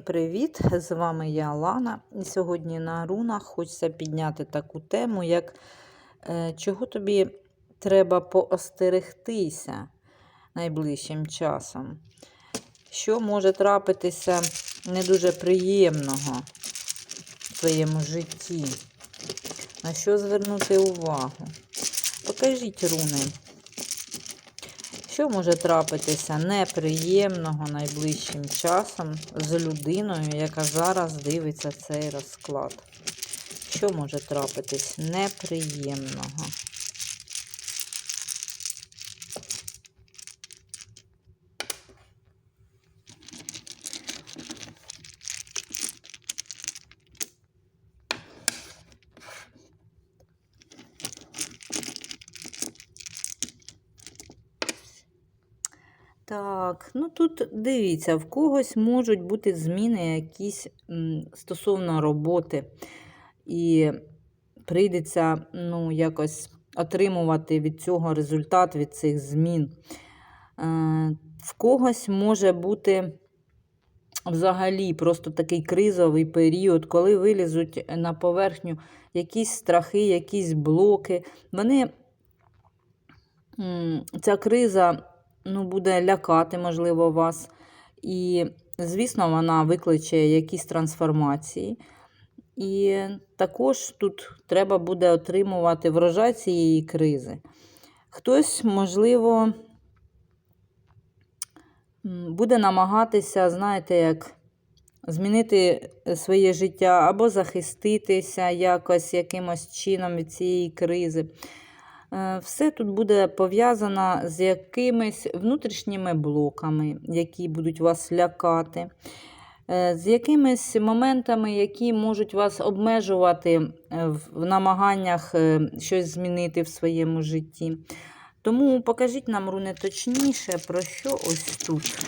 Всім привіт! З вами я Лана. І сьогодні на рунах хочеться підняти таку тему, як е, чого тобі треба поостерегтися найближчим часом. Що може трапитися не дуже приємного в твоєму житті? На що звернути увагу? Покажіть руни. Що може трапитися неприємного найближчим часом з людиною, яка зараз дивиться цей розклад? Що може трапитись неприємного? Ну тут дивіться, в когось можуть бути зміни якісь стосовно роботи. І прийдеться ну, якось отримувати від цього результат, від цих змін. Е, в когось може бути взагалі просто такий кризовий період, коли вилізуть на поверхню якісь страхи, якісь блоки. Вони, ця криза ну, буде лякати, можливо, вас. І, звісно, вона викличе якісь трансформації. І також тут треба буде отримувати врожай цієї кризи. Хтось, можливо, буде намагатися, знаєте, як змінити своє життя або захиститися якось якимось чином від цієї кризи. Е, Все тут буде пов'язано з якимись внутрішніми блоками, які будуть вас лякати, е, з якимись моментами, які можуть вас обмежувати е, в намаганнях щось змінити в своєму житті. Тому покажіть нам руни точніше, про що ось тут.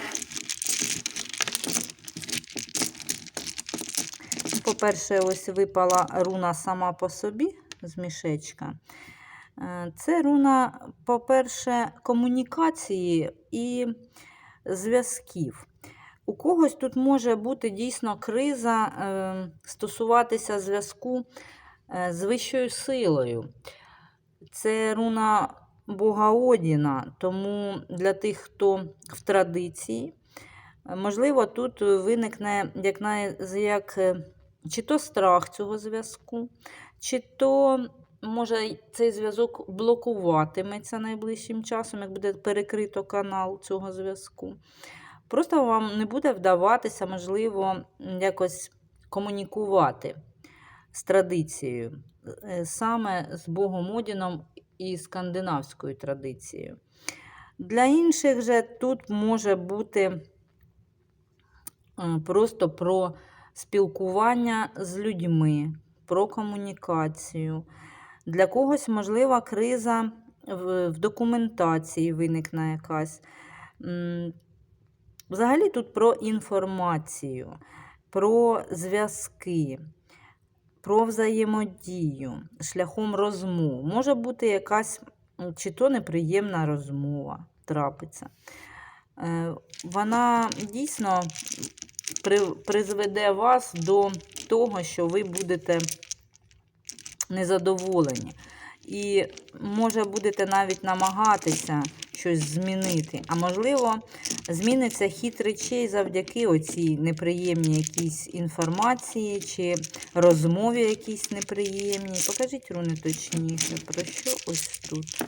По-перше, ось випала руна сама по собі з мішечка. Е, Це руна, по-перше, комунікації і зв'язків. У когось тут може бути дійсно криза е, стосуватися зв'язку е, з вищою силою. Це руна Бога Одіна, тому для тих, хто в традиції, можливо, тут виникне як, як чи то страх цього зв'язку, чи то може цей зв'язок блокуватиметься найближчим часом, як буде перекрито канал цього зв'язку. Просто вам не буде вдаватися, можливо, якось комунікувати з традицією, е, саме з Богом Одіном і скандинавською традицією. Для інших же тут може бути е, просто про спілкування з людьми, про комунікацію. Для когось, можлива, криза в, документації виникне якась. Взагалі тут про інформацію, про зв'язки, про взаємодію шляхом розмов. Може бути якась чи то неприємна розмова трапиться. Е, Вона дійсно призведе вас до того, що ви будете незадоволені. І, може, будете навіть намагатися щось змінити. А можливо, зміниться хід речей завдяки оцій неприємній якійсь інформації чи розмові якійсь неприємній. Покажіть руни точніше, про що ось тут.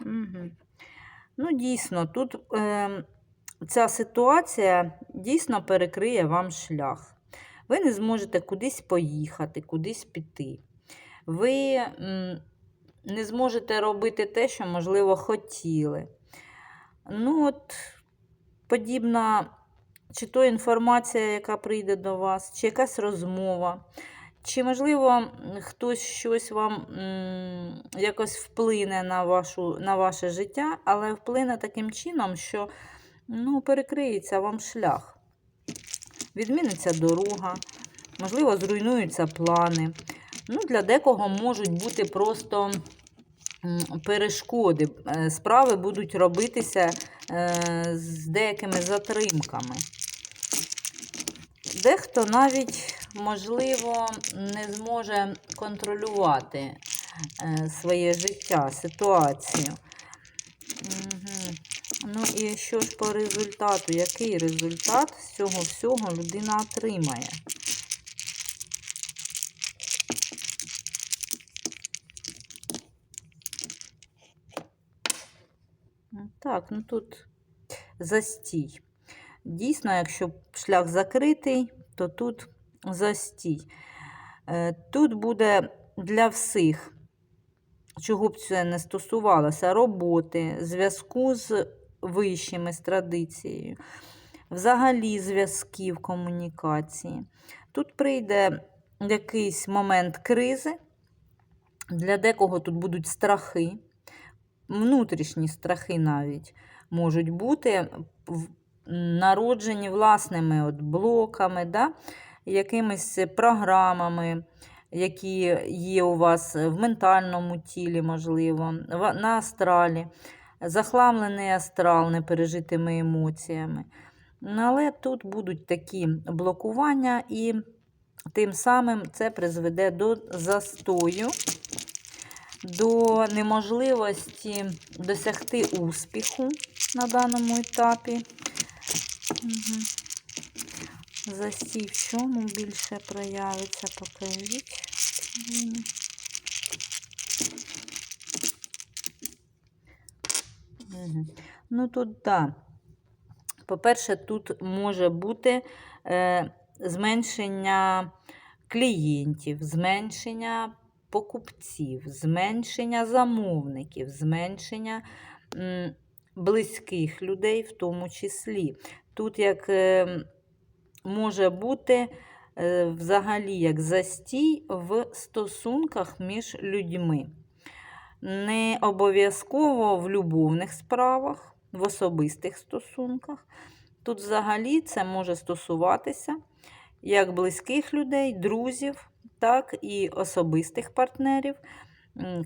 Угу. Ну, дійсно, тут е, ця ситуація дійсно перекриє вам шлях. Ви не зможете кудись поїхати, кудись піти. Ви не зможете робити те, що, можливо, хотіли. Ну, от, подібна, чи то інформація, яка прийде до вас, чи якась розмова, чи, можливо, хтось щось вам якось вплине на, вашу, на ваше життя, але вплине таким чином, що ну, перекриється вам шлях. Відміниться дорога, можливо, зруйнуються плани. Ну, Для декого можуть бути просто перешкоди. Е, Справи будуть робитися е, з деякими затримками. Дехто навіть, можливо, не зможе контролювати е, своє життя, ситуацію. Ну і що ж по результату? Який результат з цього всього людина отримає? Так, ну тут застій. Дійсно, якщо шлях закритий, то тут застій. Е, Тут буде для всіх, чого б це не стосувалося, роботи, зв'язку з вищими, з традицією, взагалі зв'язків комунікації. Тут прийде якийсь момент кризи, для декого тут будуть страхи, внутрішні страхи навіть можуть бути народжені власними от блоками, да? якимись програмами, які є у вас в ментальному тілі, можливо, на астралі, захламлений астрал непережитими емоціями. Ну, Але тут будуть такі блокування, і тим самим це призведе до застою, до неможливості досягти успіху на даному етапі. Угу. Застій в чому більше проявиться, покажіть. Ну тут так. По-перше, тут може бути е, зменшення клієнтів, зменшення покупців, зменшення замовників, зменшення м, близьких людей в тому числі. Тут як е, може бути е, взагалі як застій в стосунках між людьми. Не обов'язково в любовних справах, в особистих стосунках. Тут взагалі це може стосуватися як близьких людей, друзів, так і особистих партнерів,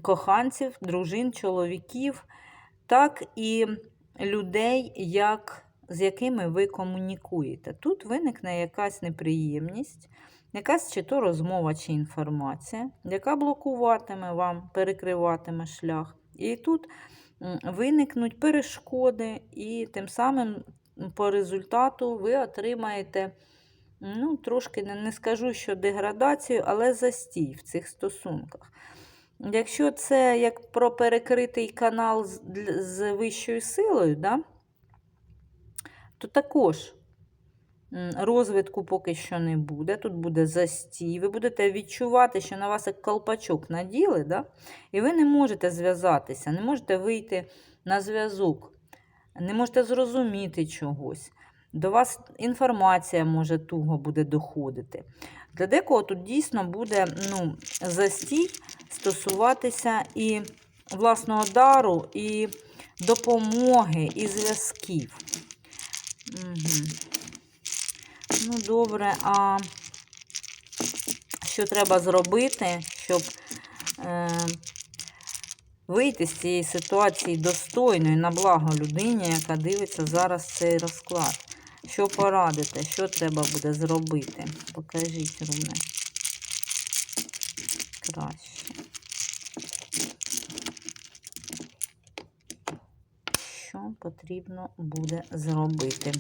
коханців, дружин, чоловіків, так і людей, як, з якими ви комунікуєте. Тут виникне якась неприємність, якась чи то розмова, чи інформація, яка блокуватиме вам, перекриватиме шлях. І тут виникнуть перешкоди, і тим самим по результату ви отримаєте, ну, трошки не, скажу, що деградацію, але застій в цих стосунках. Якщо це як про перекритий канал з, з вищою силою, да, то також розвитку поки що не буде. Тут буде застій. Ви будете відчувати, що на вас як колпачок наділи, да? і ви не можете зв'язатися, не можете вийти на зв'язок, не можете зрозуміти чогось. До вас інформація може туго буде доходити. Для декого тут дійсно буде ну, застій стосуватися і власного дару, і допомоги, і зв'язків. Угу. Ну, добре, а що треба зробити, щоб е, вийти з цієї ситуації достойною на благо людині, яка дивиться зараз цей розклад? Що порадите? Що треба буде зробити? Покажіть, руни. Краще. Що потрібно буде зробити,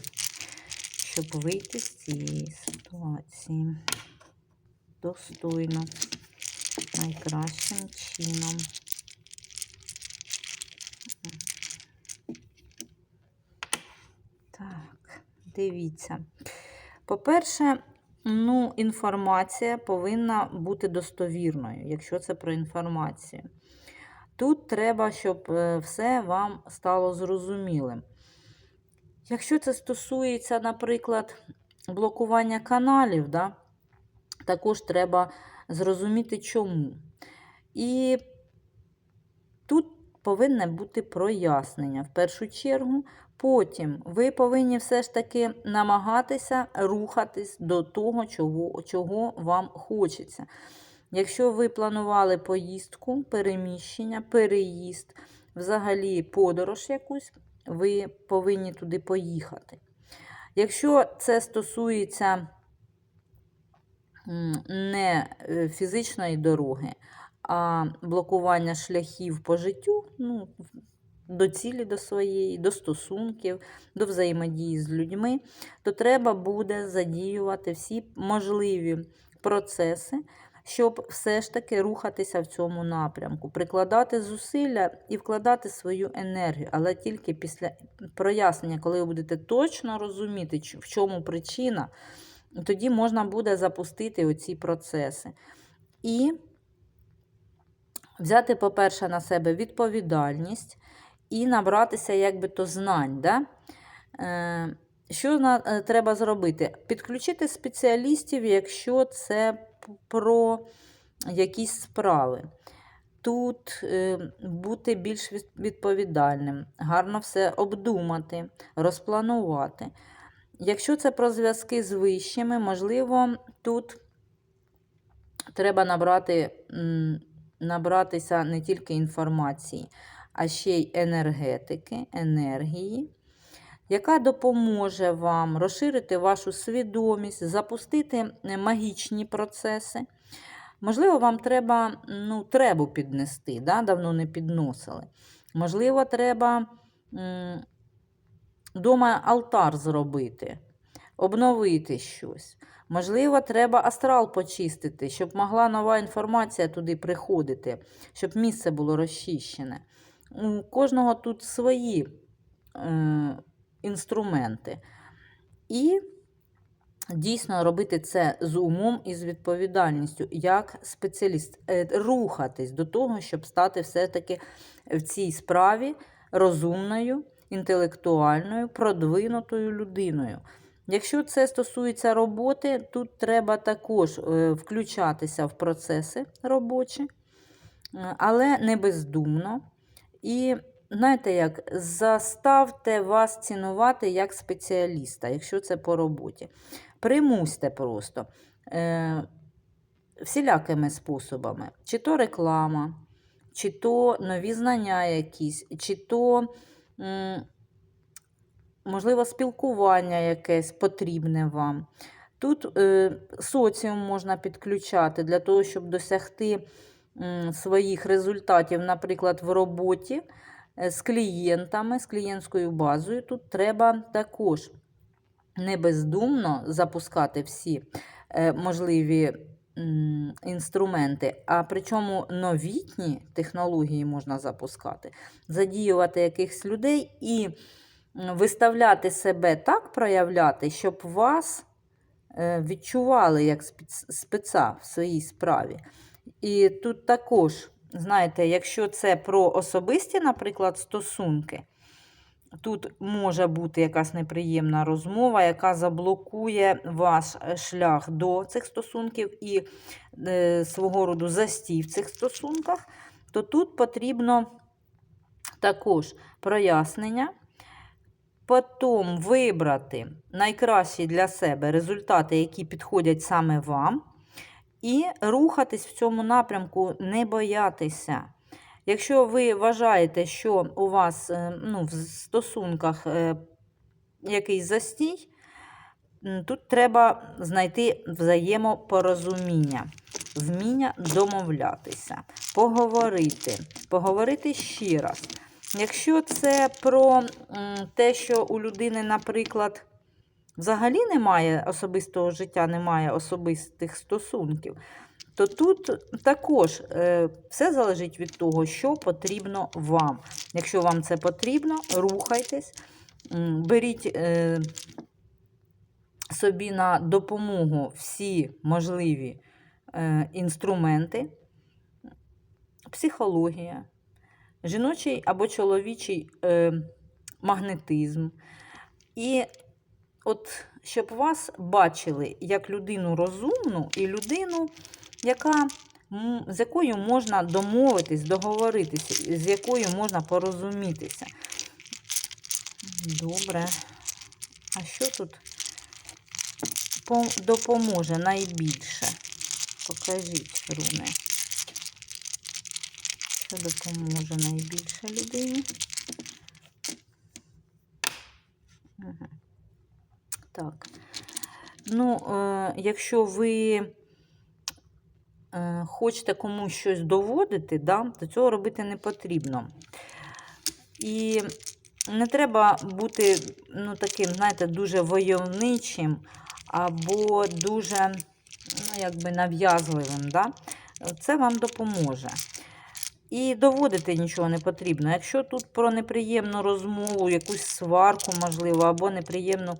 щоб вийти з цієї ситуації достойно, найкращим чином. Так, дивіться. По-перше, ну, інформація повинна бути достовірною, якщо це про інформацію. Тут треба, щоб е, все вам стало зрозумілим. Якщо це стосується, наприклад, блокування каналів, да, також треба зрозуміти, чому. І тут повинне бути прояснення в першу чергу. Потім ви повинні все ж таки намагатися рухатись до того, чого, чого вам хочеться. Якщо ви планували поїздку, переміщення, переїзд, взагалі подорож якусь, ви повинні туди поїхати. Якщо це стосується не е, фізичної дороги, а блокування шляхів по життю, ну, до цілі до своєї, до стосунків, до взаємодії з людьми, то треба буде задіювати всі можливі процеси, щоб все ж таки рухатися в цьому напрямку, прикладати зусилля і вкладати свою енергію, але тільки після прояснення, коли ви будете точно розуміти, в чому причина, тоді можна буде запустити оці процеси. І взяти, по-перше, на себе відповідальність і набратися якби то знань. Да? Е, що е, треба зробити? Підключити спеціалістів, якщо це про якісь справи. Тут е, бути більш відповідальним, гарно все обдумати, розпланувати. Якщо це про зв'язки з вищими, можливо, тут треба набрати, набратися не тільки інформації, а ще й енергетики, енергії, яка допоможе вам розширити вашу свідомість, запустити е, магічні процеси. Можливо, вам треба ну, требу піднести, да? давно не підносили. Можливо, треба м, дома алтар зробити, обновити щось. Можливо, треба астрал почистити, щоб могла нова інформація туди приходити, щоб місце було розчищене. У кожного тут свої е, інструменти. І дійсно робити це з умом і з відповідальністю, як спеціаліст, Е, рухатись до того, щоб стати все-таки в цій справі розумною, інтелектуальною, продвинутою людиною. Якщо це стосується роботи, тут треба також е, включатися в процеси робочі, е, але не бездумно. І знаєте, як заставте вас цінувати як спеціаліста, якщо це по роботі. Примусьте просто е, всілякими способами, чи то реклама, чи то нові знання якісь, чи то, м, можливо, спілкування якесь потрібне вам. Тут е, соціум можна підключати для того, щоб досягти м, своїх результатів, наприклад, в роботі е, з клієнтами, з клієнтською базою. Тут треба також не бездумно запускати всі е, можливі інструменти, а причому новітні технології можна запускати, задіювати якихось людей і виставляти себе так, проявляти, щоб вас е, відчували як спец- спеца в своїй справі. І тут також, знаєте, якщо це про особисті, наприклад, стосунки, тут може бути якась неприємна розмова, яка заблокує ваш е, шлях до цих стосунків і е, свого роду застій в цих стосунках, то тут потрібно також прояснення. Потім вибрати найкращі для себе результати, які підходять саме вам, і рухатись в цьому напрямку, не боятися. Якщо ви вважаєте, що у вас е, ну, в стосунках е, якийсь застій, тут треба знайти взаємопорозуміння, вміння домовлятися, поговорити, поговорити ще раз. Якщо це про те, що у людини, наприклад, взагалі немає особистого життя, немає особистих стосунків, то тут також е, все залежить від того, що потрібно вам. Якщо вам це потрібно, рухайтесь, беріть е, собі на допомогу всі можливі е, інструменти, психологія, жіночий або чоловічий магнетизм. І от щоб вас бачили як людину розумну і людину, яка, з якою можна домовитись, договоритися, з якою можна порозумітися. Добре. А що тут допоможе найбільше? Покажіть руни. Що допоможе найбільше людині? Так. Ну, е, якщо ви е, хочете комусь щось доводити, да, то цього робити не потрібно. І не треба бути ну, таким, знаєте, дуже войовничим або дуже ну, якби нав'язливим. Да? Це вам допоможе. І доводити нічого не потрібно. Якщо тут про неприємну розмову, якусь сварку, можливо, або неприємну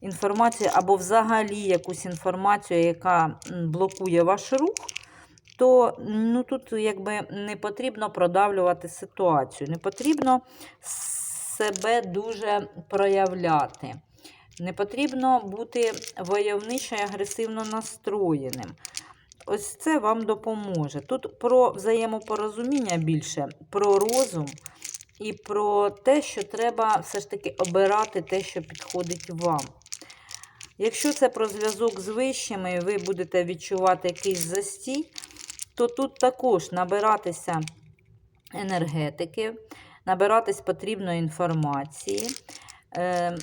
інформацію, або взагалі якусь інформацію, яка блокує ваш рух, то ну, тут якби не потрібно продавлювати ситуацію. Не потрібно себе дуже проявляти. Не потрібно бути войовничо і агресивно настроєним. Ось це вам допоможе. Тут про взаємопорозуміння більше, про розум і про те, що треба все ж таки обирати те, що підходить вам. Якщо це про зв'язок з вищими, і ви будете відчувати якийсь застій, то тут також набиратися енергетики, набиратись потрібної інформації, е,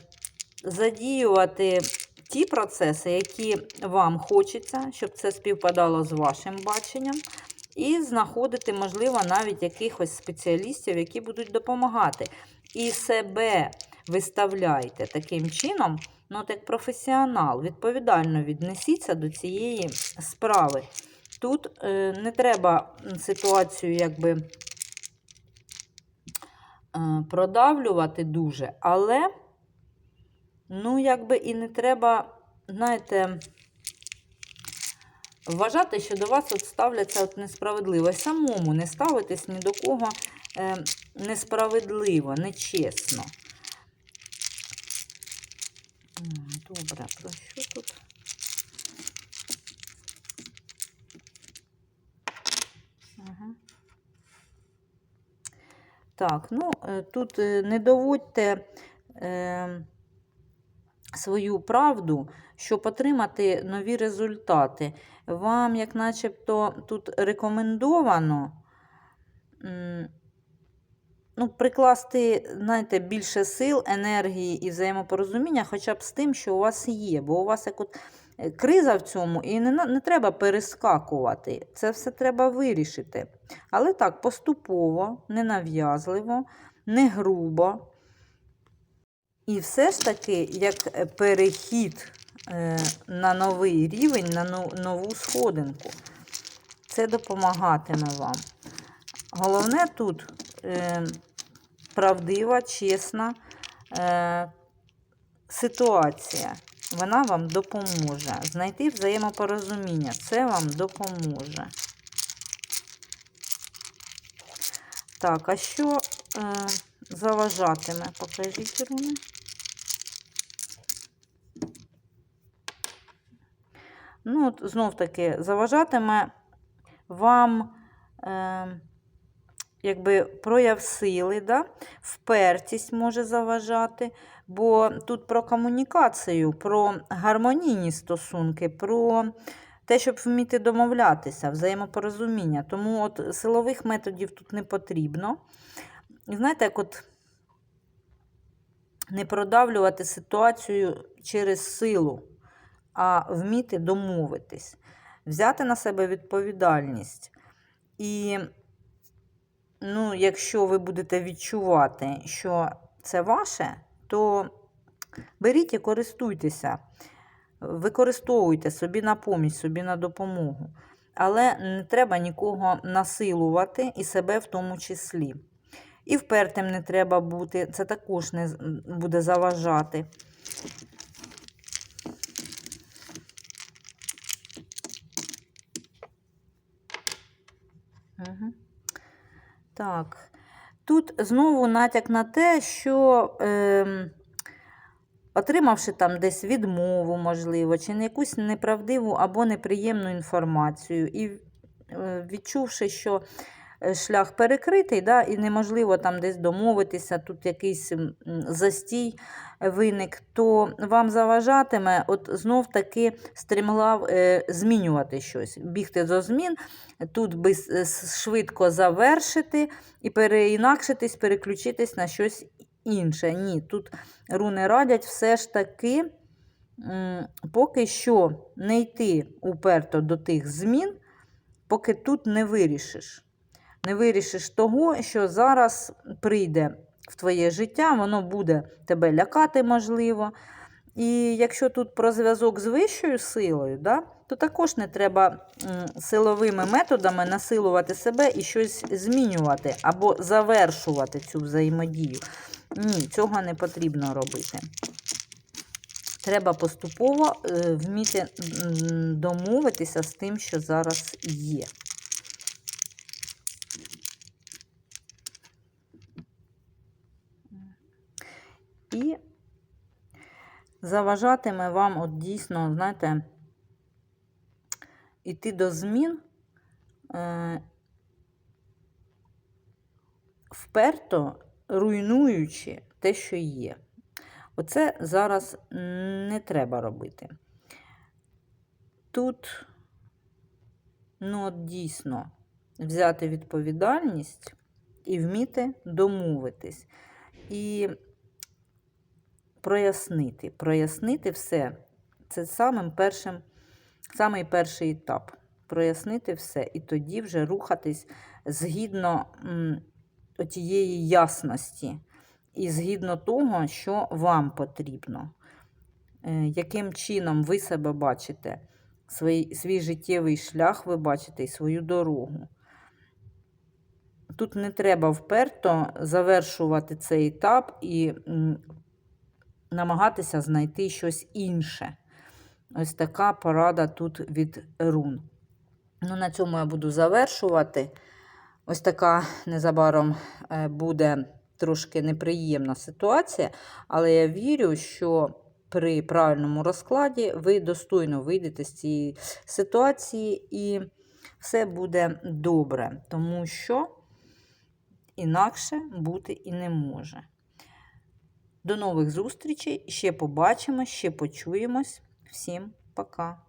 задіювати ті процеси, які вам хочеться, щоб це співпадало з вашим баченням, і знаходити, можливо, навіть якихось спеціалістів, які будуть допомагати. І себе виставляйте таким чином, ну, от як професіонал, відповідально віднесіться до цієї справи. Тут е, не треба ситуацію якби е, продавлювати дуже, але, ну, якби і не треба, знаєте, вважати, що до вас от ставляться от несправедливо. Самому не ставитись ні до кого е, несправедливо, нечесно. М, Добре, про що тут? Ага. Так, ну е, тут е, не доводьте е, свою правду, щоб отримати нові результати. Вам, як начебто, тут рекомендовано ну, прикласти, знаєте, більше сил, енергії і взаємопорозуміння, хоча б з тим, що у вас є. Бо у вас як от е, криза в цьому, і не, не треба перескакувати. Це все треба вирішити. Але так, поступово, ненав'язливо, не грубо. І все ж таки, як е, перехід е, на новий рівень, на ну- нову сходинку. Це допомагатиме вам. Головне тут правдива, чесна е, ситуація. Вона вам допоможе. Знайти взаємопорозуміння. Це вам допоможе. Так, а що е, заважатиме? Покажіть руни. Ну, от знов таки, заважатиме вам е, якби прояв сили, да? впертість може заважати, бо тут про комунікацію, про гармонійні стосунки, про те, щоб вміти домовлятися, взаємопорозуміння. Тому от силових методів тут не потрібно. І знаєте, як от не продавлювати ситуацію через силу, а вміти домовитись, взяти на себе відповідальність. І, ну, якщо ви будете відчувати, що це ваше, то беріть і користуйтеся, використовуйте собі на поміч, собі на допомогу. Але не треба нікого насилувати і себе в тому числі. І впертим не треба бути, це також не буде заважати. Так. Тут знову натяк на те, що е, отримавши там десь відмову, можливо, чи не якусь неправдиву або неприємну інформацію, і е, відчувши, що шлях перекритий, да, і неможливо там десь домовитися, тут якийсь застій виник, то вам заважатиме от знов таки стрімглав е, змінювати щось, бігти до змін, тут би с- швидко завершити і переінакшитись, переключитись на щось інше. Ні, тут руни радять все ж таки поки що не йти уперто до тих змін, поки тут не вирішиш. Не вирішиш того, що зараз прийде в твоє життя, воно буде тебе лякати, можливо. І якщо тут про зв'язок з вищою силою, да, то також не треба силовими методами насилувати себе і щось змінювати або завершувати цю взаємодію. Ні, цього не потрібно робити. Треба поступово е, вміти домовитися з тим, що зараз є. І заважатиме вам, от дійсно, знаєте, іти до змін е, вперто руйнуючи те, що є. Оце зараз не треба робити. Тут, ну, от дійсно, взяти відповідальність і вміти домовитись. І прояснити. Прояснити все. Це самим першим, самий перший етап. Прояснити все. І тоді вже рухатись згідно тієї ясності. І згідно того, що вам потрібно. Е, Яким чином ви себе бачите, свій, свій життєвий шлях ви бачите і свою дорогу. Тут не треба вперто завершувати цей етап і намагатися знайти щось інше. Ось така порада тут від рун. Ну, на цьому я буду завершувати. Ось така незабаром е, буде трошки неприємна ситуація, але я вірю, що при правильному розкладі ви достойно вийдете з цієї ситуації і все буде добре, тому що інакше бути і не може. До нових зустрічей. Ще побачимо, ще почуємось. Всім пока!